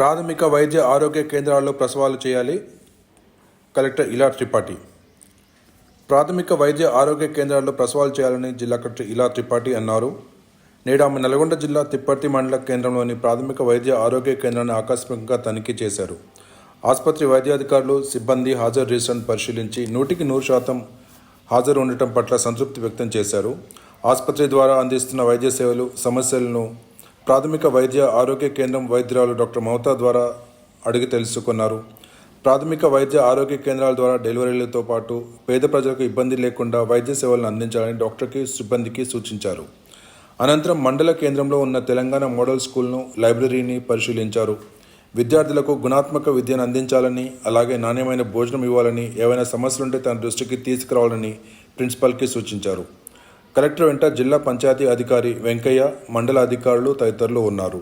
ప్రాథమిక వైద్య ఆరోగ్య కేంద్రాల్లో ప్రసవాలు చేయాలి. కలెక్టర్ ఇలా త్రిపాఠి. ప్రాథమిక వైద్య ఆరోగ్య కేంద్రాల్లో ప్రసవాలు చేయాలని జిల్లా కలెక్టర్ ఇలా త్రిపాఠి అన్నారు. నేడు ఆమె నల్గొండ జిల్లా తిప్పర్తి మండల కేంద్రంలోని ప్రాథమిక వైద్య ఆరోగ్య కేంద్రాన్ని ఆకస్మికంగా తనిఖీ చేశారు. ఆసుపత్రి వైద్యాధికారులు సిబ్బంది హాజరు రిజిస్టర్ను పరిశీలించి నూటికి నూరు శాతం హాజరు ఉండటం పట్ల సంతృప్తి వ్యక్తం చేశారు. ఆసుపత్రి ద్వారా అందిస్తున్న వైద్య సేవలు సమస్యలను ప్రాథమిక వైద్య ఆరోగ్య కేంద్రం వైద్యురాలు డాక్టర్ మమతా ద్వారా అడిగి తెలుసుకున్నారు. ప్రాథమిక వైద్య ఆరోగ్య కేంద్రాల ద్వారా డెలివరీలతో పాటు పేద ప్రజలకు ఇబ్బంది లేకుండా వైద్య సేవలను అందించాలని డాక్టర్కి సిబ్బందికి సూచించారు. అనంతరం మండల కేంద్రంలో ఉన్న తెలంగాణ మోడల్ స్కూల్ను లైబ్రరీని పరిశీలించారు. విద్యార్థులకు గుణాత్మక విద్యను అందించాలని అలాగే నాణ్యమైన భోజనం ఇవ్వాలని ఏవైనా సమస్యలుంటే తన దృష్టికి తీసుకురావాలని ప్రిన్సిపాల్కి సూచించారు. కలెక్టర్ వెంట జిల్లా పంచాయతీ అధికారి వెంకయ్య మండల అధికారులు తదితరులు ఉన్నారు.